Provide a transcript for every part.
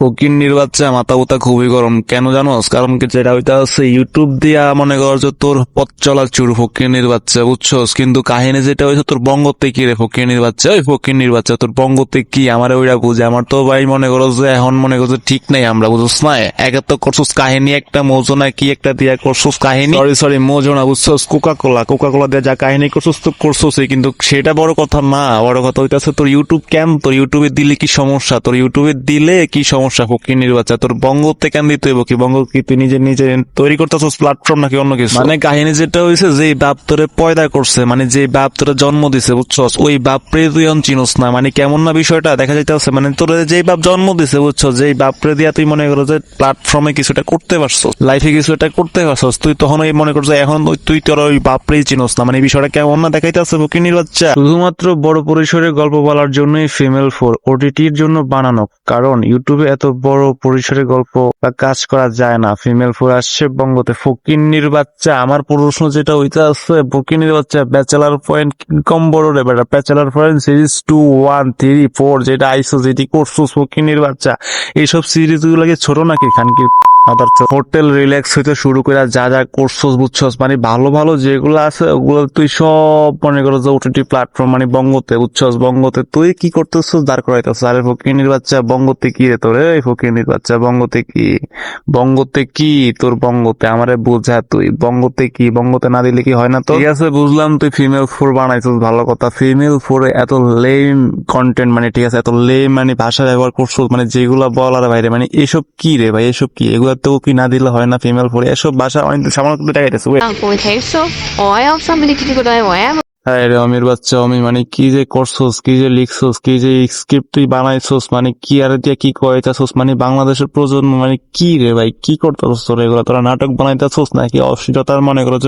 ফকির নির্বাচে মাথা উতা খুবই গরম। কেন জানোস কারণ কি যেটা ওইটা হচ্ছে ইউটিউব দিয়া মনে কর যে তোর পথ চলার চুর ফকির নির্বাচে বুঝছস? কিন্তু কাহিনী যেটা হয়েছে, তোর বঙ্গতে কি রে ফকির নির্বাচে ওই ফকির নির্বাচে তোর বঙ্গতে কি? আমার ওইটা বুঝে। আমার তো ভাই মনে করো যে এখন মনে করো যে ঠিক নাই, আমরা বুঝছস না? একে তো করছস কাহিনী, একটা মোজনা কি, একটা দিয়া করছস কাহিনী। সরি সরি মোজনা, বুঝছস? কোকা কোলা কোকা কোলা দিয়ে যা কাহিনী করছস, তো করছসই। কিন্তু সেটা বড় কথা না। বড় কথা হইতাছে, তোর ইউটিউব কেন তোর ইউটিউবে দিলে কি সমস্যা? তোর ইউটিউবে দিলে কি সমস্যা? ফকির নির্বাচন তোর বঙ্গতে কেন দিতে হইব কি? বঙ্গ কি তুই নিজে নিজে তৈরি করতেছস প্ল্যাটফর্ম নাকি অন্য কিছু? মানে কাহিনী যেটা হয়েছে যে বাপ তোরে পয়দা করছে মানে যে বাপ তোরে জন্ম দিছে বুঝছস? ওই বাপরে তুই অন চিনস না। মানে কেমন না বিষয়টা দেখা যাইতেছে মানে তোর যে বাপ জন্ম দিছে বুঝছস? যে বাপরে দিয়া তুই মনে করো যে প্ল্যাটফর্মে কিছুটা করতে পারছস লাইফে কিছু একটা করতে পারছস তুই তখন ওই মনে করছ এখন ওই- তুই তোর ওই বাপরেই চিনস না। মানে এই বিষয়টা কেমন না দেখাইতেছে ফকির বাচ্চা শুধুমাত্র বড় পরিসরে গল্প বলার জন্যই ফিমেল ফোর ওটিটির জন্য বানানো কারণ ইউটিউবে এত বড় পরিসরে গল্প বা কাজ করা যায় না। ফিমেল ফোর আসছে বঙ্গতে। ফকিন্নির বাচ্চা, আমার প্রশ্ন যেটা ওইটা আছে, ফকিন্নির বাচ্চা, ব্যাচেলার পয়েন্ট কম বড় রে বেটা? Bachelor point series two, one, three, four, যেটা আইসো যেটি করছ ফকিন্নির বাচ্চা। এইসব সিরিজ গুলোকে ছোট নাকি খানকি আবার হোটেল রিল্যাক্স হইতে শুরু করে যা যা করছস, বুঝছস মানে ভালো ভালো যেগুলো আছে, ওগুলো তুই সব মনে করো যে ওটিটি প্ল্যাটফর্ম মানে বঙ্গতে, বুঝছস, বঙ্গতে তুই কি করতেছস, দাঁড় করাইতেছস। আরে ফকিনির বাচ্চা, বঙ্গতে কি রে তোর? এই ফকিনির বাচ্চা, বঙ্গতে কি? বঙ্গতে কি তোর বঙ্গতে? আমারে বোঝা তুই, বঙ্গতে কি? বঙ্গতে না দিলে কি হয় না তো ঠিক আছে, বুঝলাম, তুই ফিমেল ফোর বানাইছিস, ভালো কথা। ফিমেল ফোরে এত লেম কন্টেন্ট মানে ঠিক আছে, এত লেম মানে ভাষা ব্যবহার করছ মানে যেগুলা বলার বাইরে মানে এসব কি রে ভাই, এসব কি? এগুলা তো কি না দিলে হয় না ফিমেল ফোরে এসব বাসা অনেক সামান্য টাকা গেছে হ্যাঁ রে অমির বাচ্চা অমি মানে কি যে করছোস, কি যে লিখছোস, কি যে স্ক্রিপ্ট তুই বানাইছোস মানে কি আর দিয়ে কি কইতাছোস মানে বাংলাদেশের প্রজন্ম মানে কি রে ভাই, কি করতেছোস তোরা এগুলো? তোরা নাটক বানাইতেছোস নাকি? অশ্লীলতার মনে করো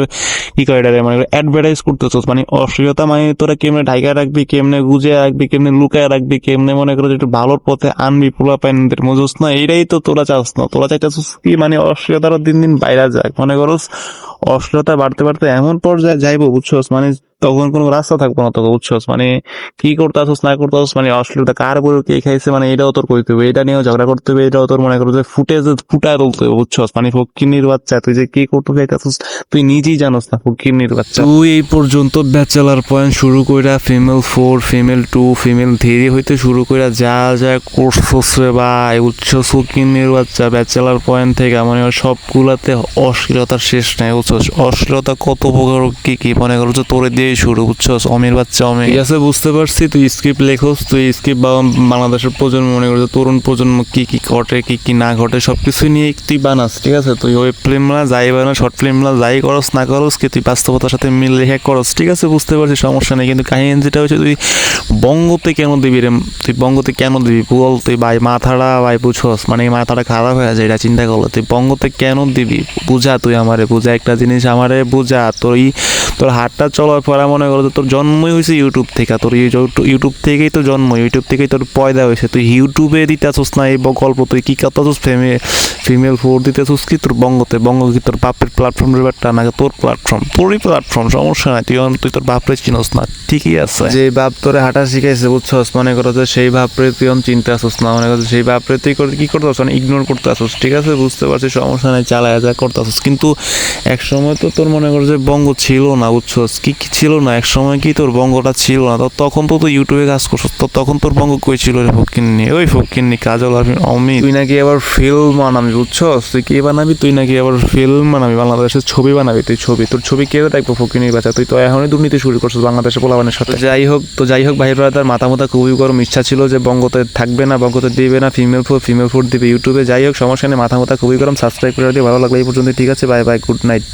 কি কয় রে, মনে অ্যাডভার্টাইজ করতেছোস মানে অশ্লীলতা মানে তোরা কেমনে ঢাকা রাখবি, কেমনে গুজে রাখবি, কেমনে লুকায় রাখবি, কেমনে মনে করো একটু ভালোর পথে আনবি, পোলা পাইনদের মজুস না? এইটাই তো তোরা চাস না। তোরা চাইতেছোস কি মানে অশ্লীলতারও দিন দিন বাইরা যাক। মনে করোস অশ্লীলতা বাড়তে বাড়তে এমন পর্যায়ে যাইবো, বুঝছোস? মানে তখন কোনো রাস্তা থাকব না তোকে, বুঝছোস? মানে কি করতে আসোস না করতে আসোস মানে অশ্লীলতা কার বলে কে খাইছে মানে এটাও তোর করতে হবে এটা নিয়েও ঝগড়া করতে হবে এটাও তোর মনে করো যে ফুটেজ ফুটায় তুলতে হবে বুঝছোস? মানে ফকির বাচ্চা, তুই যে কি করতে চাইতেছিস, তুই নিজেই জানোস না ফকির বাচ্চা। তুই এই পর্যন্ত ব্যাচেলার পয়েন্ট শুরু কইরা female four female two female three হইতে শুরু কইরা যা যা কোর্স ভাই উচ্চ ফকির বাচ্চা ব্যাচেলার পয়েন্ট থেকে মানে সবগুলাতে অশ্লীলতার শেষ নাই, বুঝছস? অশ্লীলতা কত প্রকার কি কি, মনে করো যে তোরে দিয়ে শুরু বুঝছস? অমির বাচ্চা, অমির। ঠিক আছে, বুঝতে পারছি। তুই স্ক্রিপ্ট লেখোস, তুই স্ক্রিপ্ট বা বাংলাদেশের প্রজন্ম মনে করছে তরুণ প্রজন্ম কি কি ঘটে, কি কি না ঘটে সব কিছু নিয়ে তুই বানাস, ঠিক আছে? তুই ওয়েব ফিল্মরা যাই বানাস শর্ট ফিল্মরা যাই করস, না করস, কি তুই বাস্তবতার সাথে মিল রেখে করস, ঠিক আছে? বুঝতে পারছি, সমস্যা নেই। কিন্তু কাহিনী যেটা হচ্ছে তুই বঙ্গতে কেন দিবি রে? তুই বঙ্গতে কেন দিবি? বল তুই ভাই মাথাটা ভাই বুঝছস মানে মাথাটা খারাপ হয়ে যায়, এটা চিন্তা করল তুই বঙ্গতে কেন দিবি? বুঝা তুই আমারে, বুঝা একটা জিনিস আমারে, বুঝা। তোর এই তোর হাতটা চলার পরে মনে করো তোর জন্মই হয়েছে ইউটিউব থেকে। তোর ইউটিউব- থেকেই তো জন্ম ইউটিউব থেকেই তোর পয়দা হয়েছে তুই ইউটিউবে দিতেছিস না এই গল্প, তুই কি করতেছিস? ফেমে ফিমেল ফোর দিতেছিস কি তোর বঙ্গতে? বঙ্গ কি তোর বাপের প্ল্যাটফর্ম ব্যাপারটা না তোর প্ল্যাটফর্ম তোরই প্ল্যাটফর্ম সমস্যা নাই। তুই তুই তোর বাপরে চিনস না। ঠিকই আছে। যে বাপ তোরে হাঁটা শিখাইছে বুঝছ মনে করো যে সেই বাপরে তুই অন চিনতে আসিস না মনে করো সেই বাপরে তুই করে কি করতে আসছ ইগনোর করতে আসিস ঠিক আছে? বুঝতে পারছি সমস্যা নেই চালায় যা করতে আসিস কিন্তু এক সময় তো তোর মনে করো যে বঙ্গ ছিল না বুঝছস কি কি ছিল না? এক সময় কি তোর বঙ্গটা ছিল না? তো তখন তো তুই ইউটিউবে কাজ করছিস তো তখন তোর বঙ্গ কই ছিল রে ফকিন্নি? ওই ফকিন্নি কাজল আর অমিত। তুই নাকি আবার ফিল্ম বানাবি বুঝছস? তুই কি বানাবি? তুই নাকি আবার ফিল্ম বানাবি বাংলাদেশের ছবি বানাবি তুই ছবি। তোর ছবি কেউ দেখব ফকিনি বাচ্চা? তুই তো এখনই দুর্নীতি শুরু করছিস বাংলাদেশের পোলাবানের সাথে। যাই হোক তো যাই হোক ভাই ব্রাদার মাথা মাথা খুবই গরম ইচ্ছা ছিল যে বঙ্গতে থাকবে না, বঙ্গতে দিবে না ফিমেল ফুড ফিমেল ফুড দিবে ইউটিউবে যাই হোক, সমস্যা নেই মাথা মাথা খুবই গরম সাবস্ক্রাইব করে দিয়ে ভালো লাগলে এই পর্যন্ত ঠিক আছে বাই বাই গুড নাইট